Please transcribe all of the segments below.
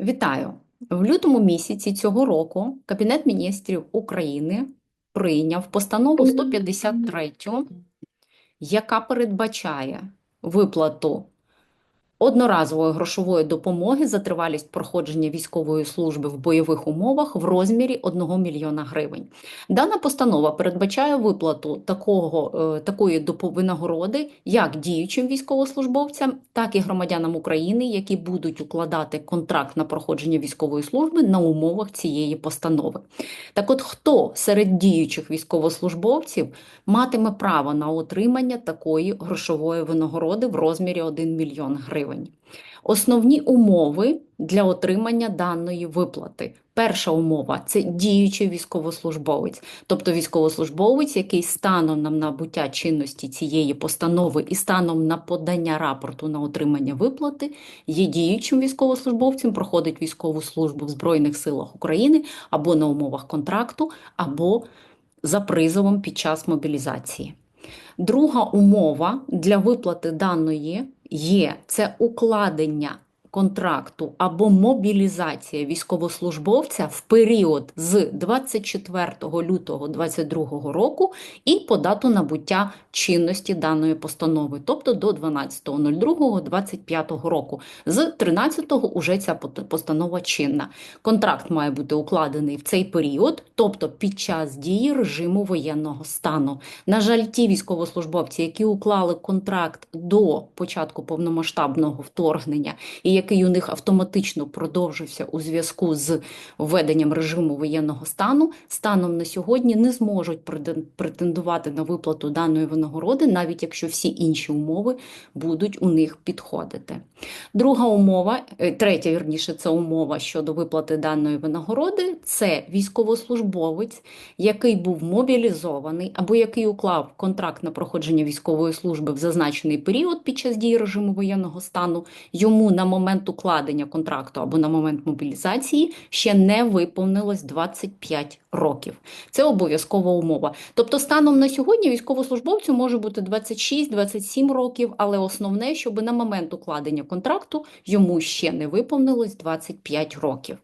Вітаю! В лютому місяці цього року Кабінет міністрів України прийняв постанову 153, яка передбачає виплату одноразової грошової допомоги за тривалість проходження військової служби в бойових умовах в розмірі 1 мільйона гривень. Дана постанова передбачає виплату такого, е, такої винагороди як діючим військовослужбовцям, так і громадянам України, які будуть укладати контракт на проходження військової служби на умовах цієї постанови. Так от, хто серед діючих військовослужбовців матиме право на отримання такої грошової винагороди в розмірі 1 мільйон гривень? Основні умови для отримання даної виплати. Перша умова це діючий військовослужбовець, тобто військовослужбовець, який станом на набуття чинності цієї постанови і станом на подання рапорту на отримання виплати є діючим військовослужбовцем, проходить військову службу в Збройних силах України або на умовах контракту, або за призовом під час мобілізації. Друга умова для виплати даної є. Це укладення контракту або мобілізація військовослужбовця в період з 24 лютого 2022 року і по дату набуття чинності даної постанови, тобто до 12.02.25 року. З 13-го уже ця постанова чинна. Контракт має бути укладений в цей період, тобто під час дії режиму воєнного стану. На жаль, ті військовослужбовці, які уклали контракт до початку повномасштабного вторгнення, і який у них автоматично продовжився у зв'язку з введенням режиму воєнного стану, станом на сьогодні не зможуть претендувати на виплату даної винагороди, навіть якщо всі інші умови будуть у них підходити. Друга умова, е, третя, вірніше, це умова щодо виплати даної винагороди, це військовослужбовець, який був мобілізований або який уклав контракт на проходження військової служби в зазначений період під час дії режиму воєнного стану, йому на момент укладення контракту або на момент мобілізації ще не виповнилось 25 років. Це обов'язкова умова. Тобто, станом на сьогодні військовослужбовцю може бути 26-27 років, але основне, щоб на момент укладення контракту йому ще не виповнилось 25 років.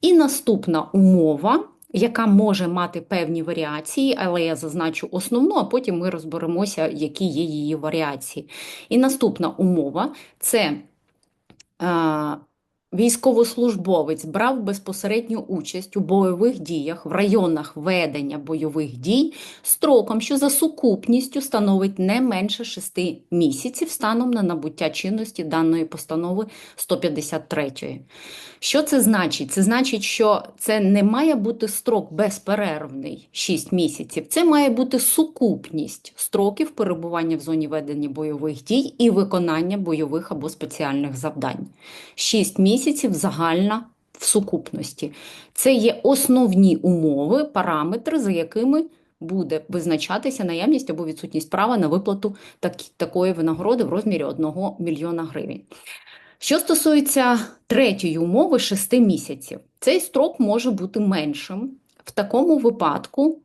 І наступна умова, яка може мати певні варіації, але я зазначу основну, а потім ми розберемося, які є її варіації. І наступна умова це е, військовослужбовець брав безпосередню участь у бойових діях в районах ведення бойових дій строком, що за сукупністю становить не менше 6 місяців станом на набуття чинності даної постанови 153. Що це значить? Це значить, що це не має бути строк безперервний 6 місяців. Це має бути сукупність строків перебування в зоні ведення бойових дій і виконання бойових або спеціальних завдань. 6 місяців загальна в сукупності. Це є основні умови, параметри, за якими буде визначатися наявність або відсутність права на виплату так, такої винагороди в розмірі 1 мільйона гривень. Що стосується третьої умови 6 місяців, цей строк може бути меншим. В такому випадку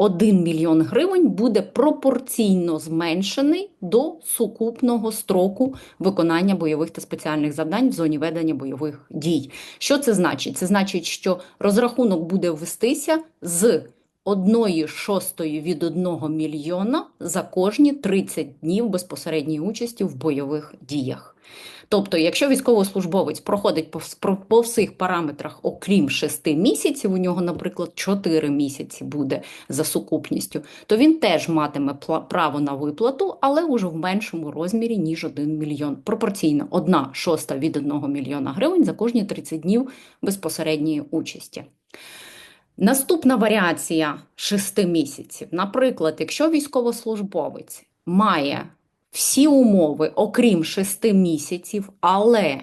1 мільйон гривень буде пропорційно зменшений до сукупного строку виконання бойових та спеціальних завдань в зоні ведення бойових дій. Що це значить? Це значить, що розрахунок буде ввестися з одної шостої від 1 мільйона за кожні 30 днів безпосередньої участі в бойових діях. Тобто, якщо військовослужбовець проходить по, по всіх параметрах, окрім 6 місяців, у нього, наприклад, 4 місяці буде за сукупністю, то він теж матиме право на виплату, але уже в меншому розмірі, ніж 1 мільйон. Пропорційно 1 шоста від 1 мільйона гривень за кожні 30 днів безпосередньої участі. Наступна варіація 6 місяців. Наприклад, якщо військовослужбовець має всі умови, окрім 6 місяців, але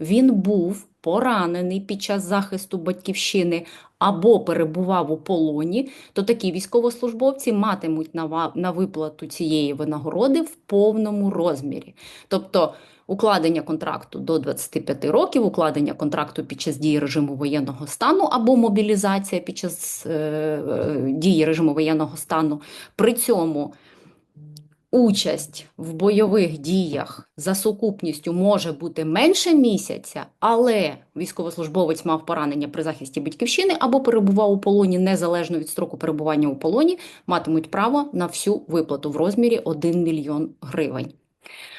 він був поранений під час захисту батьківщини або перебував у полоні, то такі військовослужбовці матимуть на, виплату цієї винагороди в повному розмірі. Тобто укладення контракту до 25 років, укладення контракту під час дії режиму воєнного стану або мобілізація під час е, е, дії режиму воєнного стану. При цьому участь в бойових діях за сукупністю може бути менше місяця, але військовослужбовець мав поранення при захисті батьківщини або перебував у полоні незалежно від строку перебування у полоні, матимуть право на всю виплату в розмірі 1 мільйон гривень.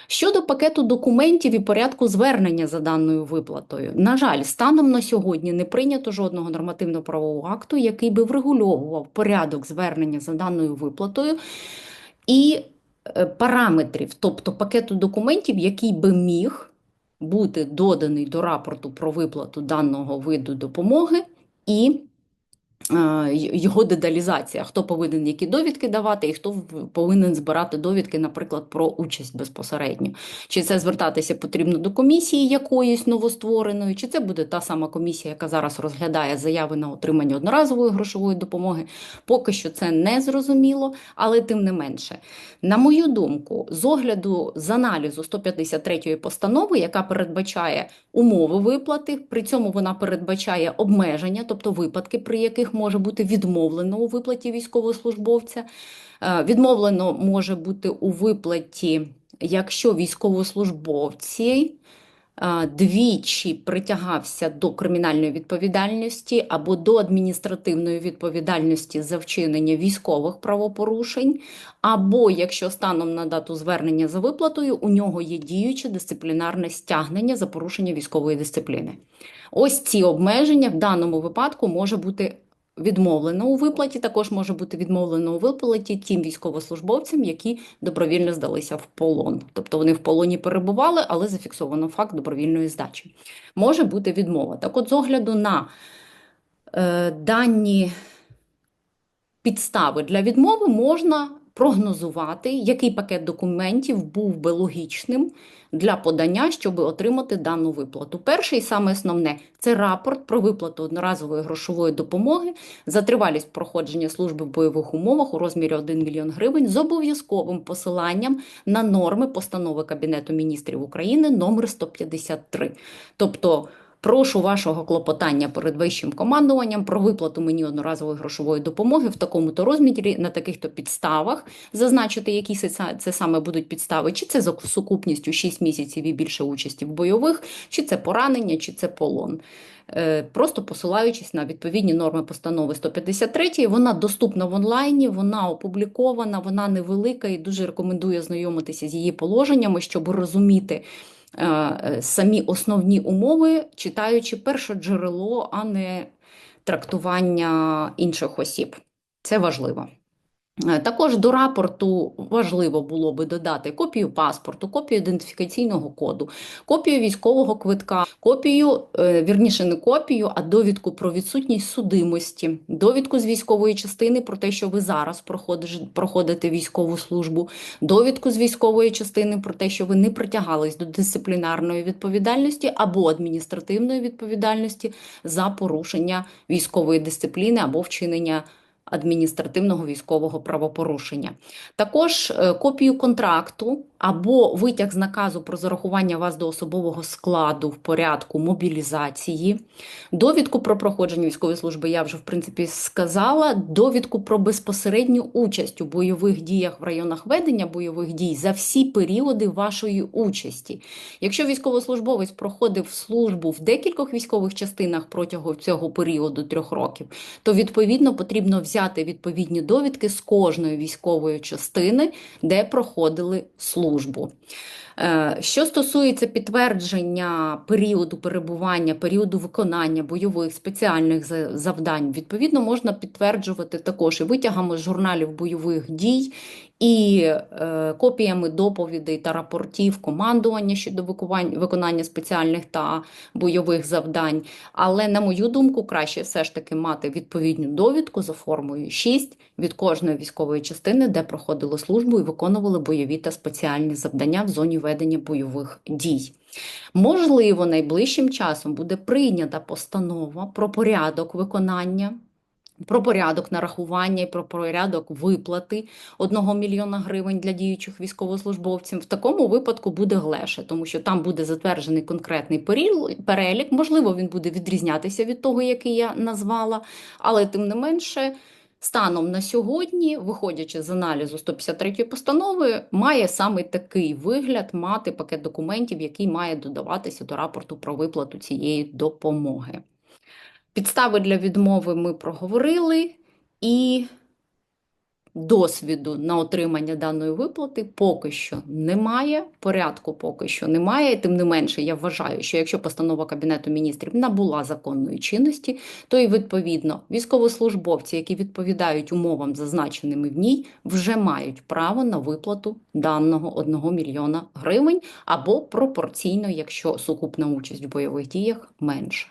Щодо пакету документів і порядку звернення за даною виплатою, на жаль, станом на сьогодні не прийнято жодного нормативно-правового акту, який би врегульовував порядок звернення за даною виплатою і параметрів, тобто пакету документів, який би міг бути доданий до рапорту про виплату даного виду допомоги і е, його деталізація, хто повинен які довідки давати, і хто повинен збирати довідки, наприклад, про участь безпосередньо. Чи це звертатися потрібно до комісії якоїсь новоствореної, чи це буде та сама комісія, яка зараз розглядає заяви на отримання одноразової грошової допомоги. Поки що це не зрозуміло, але тим не менше. На мою думку, з огляду з аналізу 153-ї постанови, яка передбачає умови виплати, при цьому вона передбачає обмеження, тобто випадки, при яких може бути відмовлено у виплаті військовослужбовця. Е, Відмовлено може бути у виплаті, якщо військовослужбовці е, двічі притягався до кримінальної відповідальності або до адміністративної відповідальності за вчинення військових правопорушень, або якщо станом на дату звернення за виплатою у нього є діюче дисциплінарне стягнення за порушення військової дисципліни. Ось ці обмеження в даному випадку може бути відмовлено у виплаті, також може бути відмовлено у виплаті тим військовослужбовцям, які добровільно здалися в полон. Тобто вони в полоні перебували, але зафіксовано факт добровільної здачі. Може бути відмова. Так от, з огляду на е, дані підстави для відмови можна прогнозувати, який пакет документів був би логічним для подання, щоб отримати дану виплату. Перше і саме основне це рапорт про виплату одноразової грошової допомоги за тривалість проходження служби в бойових умовах у розмірі 1 мільйон гривень з обов'язковим посиланням на норми постанови Кабінету міністрів України номер 153. Тобто Прошу вашого клопотання перед вищим командуванням про виплату мені одноразової грошової допомоги в такому-то розмірі на таких-то підставах, зазначити, які це, саме будуть підстави, чи це за сукупністю 6 місяців і більше участі в бойових, чи це поранення, чи це полон. Е, Просто посилаючись на відповідні норми постанови 153, вона доступна в онлайні, вона опублікована, вона невелика і дуже рекомендую знайомитися з її положеннями, щоб розуміти самі основні умови, читаючи перше джерело, а не трактування інших осіб. Це важливо. Е, Також до рапорту важливо було би додати копію паспорту, копію ідентифікаційного коду, копію військового квитка, копію, е, вірніше не копію, а довідку про відсутність судимості, довідку з військової частини про те, що ви зараз проходите військову службу, довідку з військової частини про те, що ви не притягались до дисциплінарної відповідальності або адміністративної відповідальності за порушення військової дисципліни або вчинення адміністративного військового правопорушення. Також е, копію контракту або витяг з наказу про зарахування вас до особового складу в порядку мобілізації, довідку про проходження військової служби, я вже в принципі сказала, довідку про безпосередню участь у бойових діях в районах ведення бойових дій за всі періоди вашої участі. Якщо військовослужбовець проходив службу в декількох військових частинах протягом цього періоду трьох років, то відповідно потрібно взяти відповідні довідки з кожної військової частини, де проходили службу. Е, Що стосується підтвердження періоду перебування, періоду виконання бойових спеціальних завдань, відповідно можна підтверджувати також і витягами журналів бойових дій, і е, копіями доповідей та рапортів командування щодо виконання спеціальних та бойових завдань. Але, на мою думку, краще все ж таки мати відповідну довідку за формою 6 від кожної військової частини, де проходили службу і виконували бойові та спеціальні завдання в зоні ведення бойових дій. Можливо, найближчим часом буде прийнята постанова про порядок виконання. Про порядок нарахування і про порядок виплати 1 мільйона гривень для діючих військовослужбовців. В такому випадку буде глеше, тому що там буде затверджений конкретний перелік. Можливо, він буде відрізнятися від того, який я назвала, але тим не менше. Станом на сьогодні, виходячи з аналізу 153 постанови, має саме такий вигляд мати пакет документів, який має додаватися до рапорту про виплату цієї допомоги. Підстави для відмови ми проговорили, і досвіду на отримання даної виплати поки що немає, порядку поки що немає. Тим не менше, я вважаю, що якщо постанова Кабінету міністрів набула законної чинності, то і відповідно військовослужбовці, які відповідають умовам, зазначеними в ній, вже мають право на виплату даного 1 мільйона гривень або пропорційно, якщо сукупна участь в бойових діях менша.